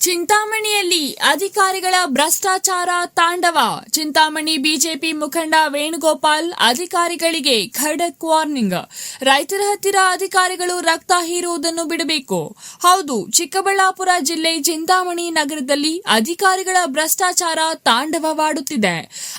ಚಿಂತಾಮಣಿಯಲ್ಲಿ ಅಧಿಕಾರಿಗಳ ಭ್ರಷ್ಟಾಚಾರ ತಾಂಡವ. ಚಿಂತಾಮಣಿ ಬಿಜೆಪಿ ಮುಖಂಡ ವೇಣುಗೋಪಾಲ್ ಅಧಿಕಾರಿಗಳಿಗೆ ಖಡಕ್ ವಾರ್ನಿಂಗ್. ರೈತರ ಹತ್ತಿರ ಅಧಿಕಾರಿಗಳು ರಕ್ತ ಹೀರುವುದನ್ನು ಬಿಡಬೇಕು. ಹೌದು, ಚಿಕ್ಕಬಳ್ಳಾಪುರ ಜಿಲ್ಲೆ ಚಿಂತಾಮಣಿ ನಗರದಲ್ಲಿ ಅಧಿಕಾರಿಗಳ ಭ್ರಷ್ಟಾಚಾರ ತಾಂಡವವಾಡುತ್ತಿದೆ.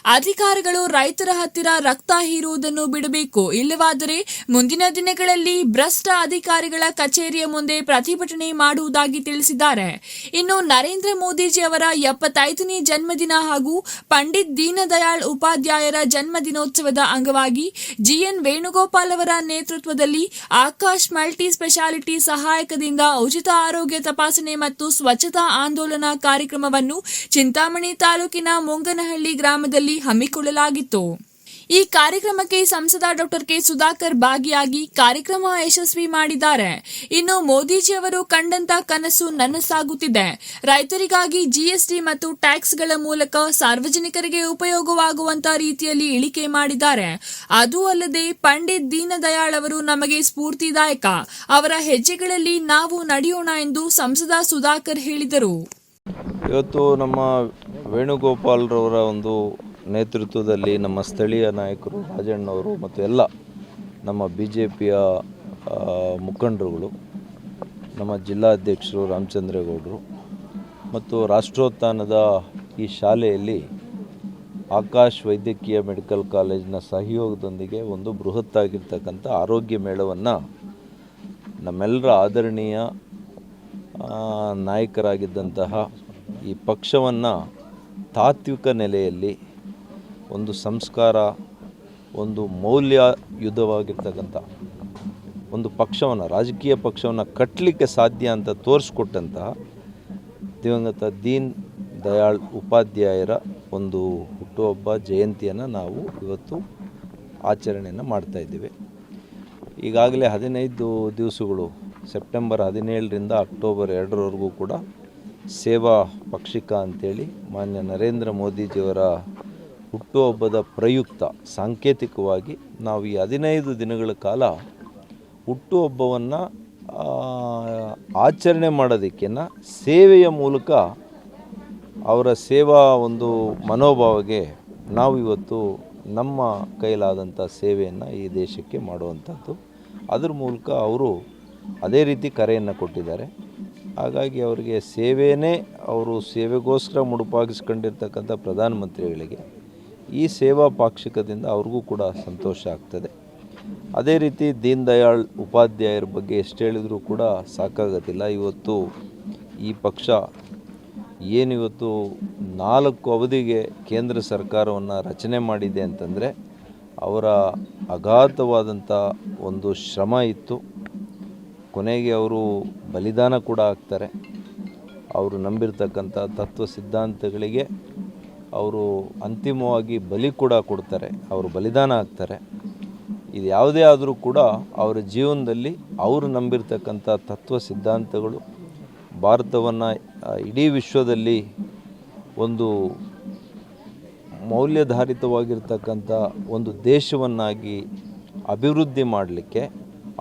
ಅಧಿಕಾರಿಗಳು ರೈತರ ಹತ್ತಿರ ರಕ್ತ ಹೀರುವುದನ್ನು ಬಿಡಬೇಕು. ಇಲ್ಲವಾದರೆ ಮುಂದಿನ ದಿನಗಳಲ್ಲಿ ಭ್ರಷ್ಟ ಅಧಿಕಾರಿಗಳ ಕಚೇರಿಯ ಮುಂದೆ ಪ್ರತಿಭಟನೆ ಮಾಡುವುದಾಗಿ ತಿಳಿಸಿದ್ದಾರೆ. ಇನ್ನು ನರೇಂದ್ರ ಮೋದಿಜಿ ಅವರ ಎಪ್ಪತ್ತೈದನೇ ಜನ್ಮದಿನ ಹಾಗೂ ಪಂಡಿತ್ ದೀನದಯಾಳ್ ಉಪಾಧ್ಯಾಯರ ಜನ್ಮದಿನೋತ್ಸವದ ಅಂಗವಾಗಿ ಜಿಎನ್ ವೇಣುಗೋಪಾಲ್ ಅವರ ನೇತೃತ್ವದಲ್ಲಿ ಆಕಾಶ್ ಮಲ್ಟಿ ಸ್ಪೆಷಾಲಿಟಿ ಸಹಾಯಕದಿಂದ ಉಚಿತ ಆರೋಗ್ಯ ತಪಾಸಣೆ ಮತ್ತು ಸ್ವಚ್ಛತಾ ಆಂದೋಲನ ಕಾರ್ಯಕ್ರಮವನ್ನು ಚಿಂತಾಮಣಿ ತಾಲೂಕಿನ ಮುಂಗನಹಳ್ಳಿ ಗ್ರಾಮದಲ್ಲಿ ಹಮ್ಮಿಕೊಳ್ಳಲಾಗಿತ್ತು. ಈ ಕಾರ್ಯಕ್ರಮಕ್ಕೆ ಸಂಸದ ಡಾಕ್ಟರ್ ಕೆ ಸುಧಾಕರ್ ಭಾಗಿಯಾಗಿ ಕಾರ್ಯಕ್ರಮ ಯಶಸ್ವಿ ಮಾಡಿದ್ದಾರೆ. ಇನ್ನು ಮೋದಿಜಿ ಅವರು ಕಂಡಂತ ಕನಸು ನನಸಾಗುತ್ತಿದೆ. ರೈತರಿಗಾಗಿ ಜಿಎಸ್ಟಿ ಮತ್ತು ಟ್ಯಾಕ್ಸ್ಗಳ ಮೂಲಕ ಸಾರ್ವಜನಿಕರಿಗೆ ಉಪಯೋಗವಾಗುವಂತ ರೀತಿಯಲ್ಲಿ ಇಳಿಕೆ ಮಾಡಿದ್ದಾರೆ. ಅದೂ ಅಲ್ಲದೆ ಪಂಡಿತ್ ದೀನದಯಾಳ್ ಅವರು ನಮಗೆ ಸ್ಫೂರ್ತಿದಾಯಕ. ಅವರ ಹೆಜ್ಜೆಗಳಲ್ಲಿ ನಾವು ನಡೆಯೋಣ ಎಂದು ಸಂಸದ ಸುಧಾಕರ್ ಹೇಳಿದರು. ಇವತ್ತು ನಮ್ಮ ವೇಣುಗೋಪಾಲ್ರವರ ಒಂದು ನೇತೃತ್ವದಲ್ಲಿ ನಮ್ಮ ಸ್ಥಳೀಯ ನಾಯಕರು ರಾಜಣ್ಣವರು ಮತ್ತು ಎಲ್ಲ ನಮ್ಮ ಬಿ ಜೆ ಪಿಯ ಮುಖಂಡರುಗಳು, ನಮ್ಮ ಜಿಲ್ಲಾಧ್ಯಕ್ಷರು ರಾಮಚಂದ್ರೇಗೌಡರು ಮತ್ತು ರಾಷ್ಟ್ರೋತ್ಥಾನದ ಈ ಶಾಲೆಯಲ್ಲಿ ಆಕಾಶ್ ವೈದ್ಯಕೀಯ ಮೆಡಿಕಲ್ ಕಾಲೇಜಿನ ಸಹಯೋಗದೊಂದಿಗೆ ಒಂದು ಬೃಹತ್ತಾಗಿರ್ತಕ್ಕಂಥ ಆರೋಗ್ಯ ಮೇಳವನ್ನು ನಮ್ಮೆಲ್ಲರ ಆದರಣೀಯ ನಾಯಕರಾಗಿದ್ದಂತಹ ಈ ಪಕ್ಷವನ್ನು ತಾತ್ವಿಕ ನೆಲೆಯಲ್ಲಿ ಒಂದು ಸಂಸ್ಕಾರ, ಒಂದು ಮೌಲ್ಯ ಯುದ್ಧವಾಗಿರ್ತಕ್ಕಂಥ ಒಂದು ಪಕ್ಷವನ್ನು, ರಾಜಕೀಯ ಪಕ್ಷವನ್ನು ಕಟ್ಟಲಿಕ್ಕೆ ಸಾಧ್ಯ ಅಂತ ತೋರಿಸ್ಕೊಟ್ಟಂತಹ ದಿವಂಗತ ದೀನ್ ದಯಾಳ್ ಉಪಾಧ್ಯಾಯರ ಒಂದು ಹುಟ್ಟುಹಬ್ಬ ಜಯಂತಿಯನ್ನು ನಾವು ಇವತ್ತು ಆಚರಣೆಯನ್ನು ಮಾಡ್ತಾ ಇದ್ದೀವಿ. ಈಗಾಗಲೇ ಹದಿನೈದು ದಿವಸಗಳು, ಸೆಪ್ಟೆಂಬರ್ ಹದಿನೇಳರಿಂದ ಅಕ್ಟೋಬರ್ ಎರಡರವರೆಗೂ ಕೂಡ ಸೇವಾ ಪಕ್ಷಿಕ ಅಂತೇಳಿ ಮಾನ್ಯ ನರೇಂದ್ರ ಮೋದಿಜಿಯವರ ಹುಟ್ಟುಹಬ್ಬದ ಪ್ರಯುಕ್ತ, ಸಾಂಕೇತಿಕವಾಗಿ ನಾವು ಈ ಹದಿನೈದು ದಿನಗಳ ಕಾಲ ಹುಟ್ಟುಹಬ್ಬವನ್ನು ಆಚರಣೆ ಮಾಡೋದಕ್ಕಿಂತ ಸೇವೆಯ ಮೂಲಕ ಅವರ ಸೇವಾ ಒಂದು ಮನೋಭಾವಗೆ ನಾವು ಇವತ್ತು ನಮ್ಮ ಕೈಲಾದಂಥ ಸೇವೆಯನ್ನು ಈ ದೇಶಕ್ಕೆ ಮಾಡುವಂಥದ್ದು. ಅದ್ರ ಮೂಲಕ ಅವರು ಅದೇ ರೀತಿ ಕರೆಯನ್ನು ಕೊಟ್ಟಿದ್ದಾರೆ. ಹಾಗಾಗಿ ಅವರಿಗೆ ಸೇವೆಯೇ ಅವರು ಸೇವೆಗೋಸ್ಕರ ಮುಡುಪಾಗಿಸ್ಕೊಂಡಿರ್ತಕ್ಕಂಥ ಪ್ರಧಾನಮಂತ್ರಿಗಳಿಗೆ ಈ ಸೇವಾ ಪಾಕ್ಷಿಕದಿಂದ ಅವ್ರಿಗೂ ಕೂಡ ಸಂತೋಷ ಆಗ್ತದೆ. ಅದೇ ರೀತಿ ದೀನ್ ದಯಾಳ್ ಉಪಾಧ್ಯಾಯರ ಬಗ್ಗೆ ಎಷ್ಟು ಹೇಳಿದರೂ ಕೂಡ ಸಾಕಾಗೋದಿಲ್ಲ ಇವತ್ತು ಈ ಪಕ್ಷ ಏನಿವತ್ತು ನಾಲ್ಕು ಅವಧಿಗೆ ಕೇಂದ್ರ ಸರ್ಕಾರವನ್ನು ರಚನೆ ಮಾಡಿದೆ ಅಂತಂದರೆ ಅವರ ಅಗಾಧವಾದಂಥ ಒಂದು ಶ್ರಮ ಇತ್ತು. ಕೊನೆಗೆ ಅವರು ಬಲಿದಾನ ಕೂಡ ಆಗ್ತಾರೆ ಅವರು ನಂಬಿರ್ತಕ್ಕಂಥ ತತ್ವ ಸಿದ್ಧಾಂತಗಳಿಗೆ ಅವರು ಅಂತಿಮವಾಗಿ ಬಲಿ ಕೂಡ ಕೊಡ್ತಾರೆ, ಅವರು ಬಲಿದಾನ ಆಗ್ತಾರೆ ಇದು ಯಾವುದೇ ಆದರೂ ಕೂಡ ಅವರ ಜೀವನದಲ್ಲಿ ಅವರು ನಂಬಿರ್ತಕ್ಕಂಥ ತತ್ವ ಸಿದ್ಧಾಂತಗಳು, ಭಾರತವನ್ನು ಇಡೀ ವಿಶ್ವದಲ್ಲಿ ಒಂದು ಮೌಲ್ಯಧಾರಿತವಾಗಿರ್ತಕ್ಕಂಥ ಒಂದು ದೇಶವನ್ನಾಗಿ ಅಭಿವೃದ್ಧಿ ಮಾಡಲಿಕ್ಕೆ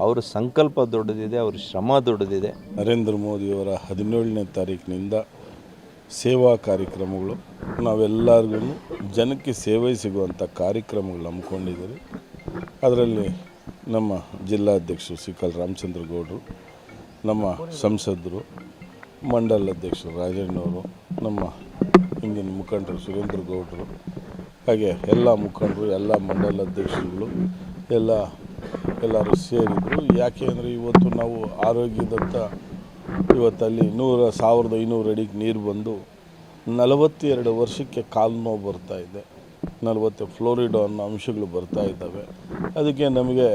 ಅವರ ಸಂಕಲ್ಪ ದೊಡ್ಡದಿದೆ, ಅವರ ಶ್ರಮ ದೊಡ್ಡದಿದೆ. ನರೇಂದ್ರ ಮೋದಿಯವರ ಹದಿನೇಳನೇ ತಾರೀಕಿನಿಂದ ಸೇವಾ ಕಾರ್ಯಕ್ರಮಗಳು. ನಾವೆಲ್ಲರಿಗೂ ಜನಕ್ಕೆ ಸೇವೆ ಸಿಗುವಂಥ ಕಾರ್ಯಕ್ರಮಗಳು ಹಮ್ಮಿಕೊಂಡಿದ್ದೀರಿ. ಅದರಲ್ಲಿ ನಮ್ಮ ಜಿಲ್ಲಾಧ್ಯಕ್ಷರು ಸಿಕಲ್ ರಾಮಚಂದ್ರ ಗೌಡರು, ನಮ್ಮ ಸಂಸದರು, ಮಂಡಲ ಅಧ್ಯಕ್ಷರು ರಾಜಣ್ಣವರು ನಮ್ಮ ಹಿಂದಿನ ಮುಖಂಡರು ಸುರೇಂದ್ರ ಗೌಡರು, ಹಾಗೆ ಎಲ್ಲ ಮುಖಂಡರು, ಎಲ್ಲ ಮಂಡಲ ಅಧ್ಯಕ್ಷರುಗಳು, ಎಲ್ಲ ಎಲ್ಲರೂ ಸೇರಿದರು. ಯಾಕೆ ಅಂದರೆ ಇವತ್ತು ನಾವು ಆರೋಗ್ಯದತ್ತ ಇವತ್ತಲ್ಲಿ ನೂರ, ಸಾವಿರದ ಐನೂರು ಅಡಿಗೆ ನೀರು ಬಂದು ನಲವತ್ತೆರಡು ವರ್ಷಕ್ಕೆ ಕಾಲು ನೋವು ಬರ್ತಾ ಇದೆ. ನಲವತ್ತು ಫ್ಲೋರಿಡೋ ಅನ್ನೋ ಅಂಶಗಳು ಬರ್ತಾ ಇದ್ದಾವೆ. ಅದಕ್ಕೆ ನಮಗೆ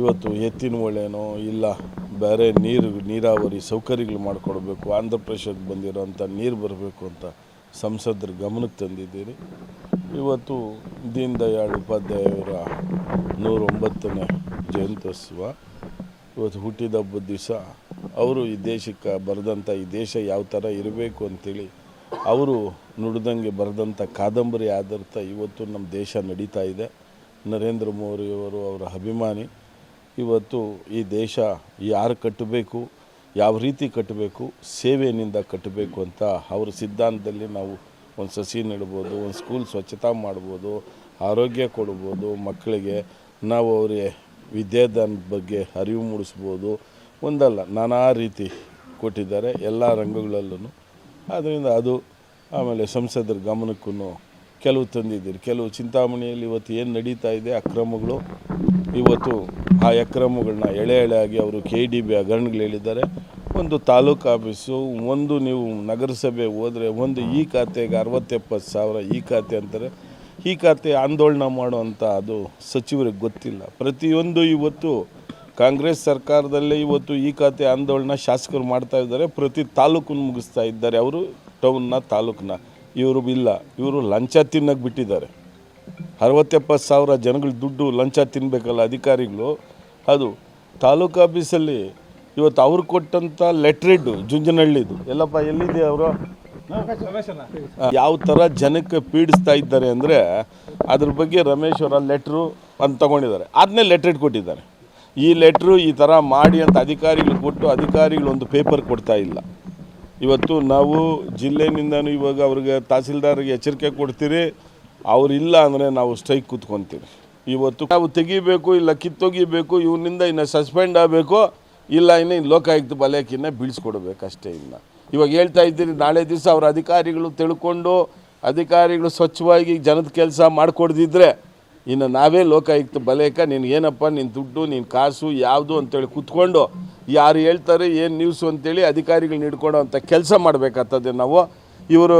ಇವತ್ತು ಎತ್ತಿನ ಒಳ್ಳೆನೋ ಇಲ್ಲ, ಬೇರೆ ನೀರು, ನೀರಾವರಿ ಸೌಕರ್ಯಗಳು ಮಾಡಿಕೊಡ್ಬೇಕು, ಆಂಧ್ರ ಪ್ರದೇಶಕ್ಕೆ ಬಂದಿರೋಂಥ ನೀರು ಬರಬೇಕು ಅಂತ ಸಂಸದರ ಗಮನಕ್ಕೆ ತಂದಿದ್ದೀರಿ. ಇವತ್ತು ದೀನ್ ದಯಾಳ್ ಉಪಾಧ್ಯಾಯವರ ನೂರೊಂಬತ್ತನೇ ಜಯಂತ್ಯೋತ್ಸವ. ಇವತ್ತು ಹುಟ್ಟಿದ ಹಬ್ಬದ ದಿವಸ ಅವರು ಈ ದೇಶಕ್ಕೆ ಬರೆದಂಥ ಈ ದೇಶ ಯಾವ ಥರ ಇರಬೇಕು ಅಂತೇಳಿ ಅವರು ನುಡಿದಂಗೆ ಬರೆದಂಥ ಕಾದಂಬರಿ ಆಧಾರಿತ ಇವತ್ತು ನಮ್ಮ ದೇಶ ನಡೀತಾ ಇದೆ. ನರೇಂದ್ರ ಮೋದಿಯವರು ಅವರ ಅಭಿಮಾನಿ. ಇವತ್ತು ಈ ದೇಶ ಯಾರು ಕಟ್ಟಬೇಕು, ಯಾವ ರೀತಿ ಕಟ್ಟಬೇಕು ಸೇವೆಯಿಂದ ಕಟ್ಟಬೇಕು ಅಂತ ಅವ್ರ ಸಿದ್ಧಾಂತದಲ್ಲಿ ನಾವು ಒಂದು ಸಸಿ ನೆಡ್ಬೋದು, ಒಂದು ಸ್ಕೂಲ್ ಸ್ವಚ್ಛತಾ ಮಾಡ್ಬೋದು, ಆರೋಗ್ಯ ಕೊಡ್ಬೋದು, ಮಕ್ಕಳಿಗೆ ನಾವು ಅವರಿಗೆ ವಿದ್ಯಾದಾನದ ಬಗ್ಗೆ ಅರಿವು ಮೂಡಿಸ್ಬೋದು. ಒಂದಲ್ಲ, ನಾನಾ ರೀತಿ ಕೊಟ್ಟಿದ್ದಾರೆ ಎಲ್ಲ ರಂಗಗಳಲ್ಲೂ ಆದ್ದರಿಂದ ಅದು ಆಮೇಲೆ ಸಂಸದರ ಗಮನಕ್ಕೂ ಕೆಲವು ತಂದಿದ್ದೀರಿ. ಕೆಲವು ಚಿಂತಾಮಣಿಯಲ್ಲಿ ಇವತ್ತು ಏನು ನಡೀತಾ ಇದೆ, ಅಕ್ರಮಗಳು. ಇವತ್ತು ಆ ಅಕ್ರಮಗಳನ್ನ ಎಳೆ ಎಳೆ ಆಗಿ ಅವರು ಕೆ ಡಿ ಬಿ ಹಗರಣಗಳು ಹೇಳಿದ್ದಾರೆ. ಒಂದು ತಾಲೂಕು ಆಫೀಸು, ಒಂದು ನೀವು ನಗರಸಭೆ ಹೋದರೆ ಒಂದು ಈ ಖಾತೆಗೆ ಅರವತ್ತೆಪ್ಪತ್ತು ಸಾವಿರ ಈ ಖಾತೆ ಅಂತಾರೆ. ಈ ಖಾತೆ ಆಂದೋಲನ ಮಾಡುವಂಥ ಅದು ಸಚಿವರಿಗೆ ಗೊತ್ತಿಲ್ಲ. ಪ್ರತಿಯೊಂದು ಇವತ್ತು ಕಾಂಗ್ರೆಸ್ ಸರ್ಕಾರದಲ್ಲೇ ಇವತ್ತು ಈ ಖಾತೆ ಆಂದೋಲನ ಶಾಸಕರು ಮಾಡ್ತಾ ಇದ್ದಾರೆ, ಪ್ರತಿ ತಾಲೂಕನ್ನು ಮುಗಿಸ್ತಾ ಇದ್ದಾರೆ. ಅವರು ಟೌನ್ನ, ತಾಲೂಕನ್ನ. ಇವರು ಇಲ್ಲ. ಇವರು ಲಂಚ ತಿನ್ನಕ್ಕೆ ಬಿಟ್ಟಿದ್ದಾರೆ. ಅರವತ್ತೆಪ್ಪತ್ತು ಸಾವಿರ ಜನಗಳ ದುಡ್ಡು ಲಂಚ ತಿನ್ನಬೇಕಲ್ಲ ಅಧಿಕಾರಿಗಳು. ಅದು ತಾಲೂಕು ಆಫೀಸಲ್ಲಿ ಇವತ್ತು ಅವ್ರು ಕೊಟ್ಟಂಥ ಲೆಟ್ರಿಡ್ಡು ಜುಂಜನಹಳ್ಳಿದು. ಎಲ್ಲಪ್ಪ ಎಲ್ಲಿದೆ ಅವರು? ಯಾವ ಥರ ಜನಕ್ಕೆ ಪೀಡಿಸ್ತಾ ಇದ್ದಾರೆ ಅಂದರೆ ಅದ್ರ ಬಗ್ಗೆ ರಮೇಶ್ ಅವರ ಲೆಟ್ರು ಅಂತ ತಗೊಂಡಿದ್ದಾರೆ. ಅದನ್ನೇ ಲೆಟ್ರಿಡ್ ಕೊಟ್ಟಿದ್ದಾರೆ ಈ ಲೆಟ್ರು ಈ ಥರ ಮಾಡಿ ಅಂತ ಅಧಿಕಾರಿಗಳು ಕೊಟ್ಟು ಅಧಿಕಾರಿಗಳು ಒಂದು ಪೇಪರ್ ಕೊಡ್ತಾ ಇಲ್ಲ. ಇವತ್ತು ನಾವು ಜಿಲ್ಲೆನಿಂದನೂ ಇವಾಗ ಅವ್ರಿಗೆ ತಹಸೀಲ್ದಾರ್ಗೆ ಎಚ್ಚರಿಕೆ ಕೊಡ್ತೀರಿ, ಅವ್ರು ಇಲ್ಲ ಅಂದರೆ ನಾವು ಸ್ಟ್ರೈಕ್ ಕೂತ್ಕೊತೀವಿ. ಇವತ್ತು ನಾವು ತೆಗಿಬೇಕು, ಇಲ್ಲ ಕಿತ್ತೊಗಿಬೇಕು, ಇವನಿಂದ ಇನ್ನು ಸಸ್ಪೆಂಡ್ ಆಗಬೇಕು, ಇಲ್ಲ ಇನ್ನು ಇನ್ನು ಲೋಕಾಯುಕ್ತ ಬಲಯಕ್ಕಿನ್ನ ಬೀಳಿಸ್ಕೊಡ್ಬೇಕು ಅಷ್ಟೇ ಇಲ್ಲ ಇವಾಗ ಹೇಳ್ತಾ ಇದ್ದೀರಿ, ನಾಳೆ ದಿವಸ ಅವ್ರ ಅಧಿಕಾರಿಗಳು ತಿಳ್ಕೊಂಡು ಅಧಿಕಾರಿಗಳು ಸ್ವಚ್ಛವಾಗಿ ಜನದ ಕೆಲಸ ಮಾಡಿಕೊಡ್ದಿದ್ರೆ ಇನ್ನು ನಾವೇ ಲೋಕಾಯುಕ್ತ ಬಲೇಕ, ನೀನು ಏನಪ್ಪ ನಿನ್ನ ದುಡ್ಡು ನಿನ್ನ ಕಾಸು, ಯಾವುದು ಅಂತೇಳಿ ಕೂತ್ಕೊಂಡು ಯಾರು ಹೇಳ್ತಾರೆ, ಏನು ನ್ಯೂಸು ಅಂತೇಳಿ ಅಧಿಕಾರಿಗಳನ್ನ ಹಿಡ್ಕೊಡೋ ಅಂಥ ಕೆಲಸ ಮಾಡಬೇಕಾಗ್ತದೆ ನಾವು. ಇವರು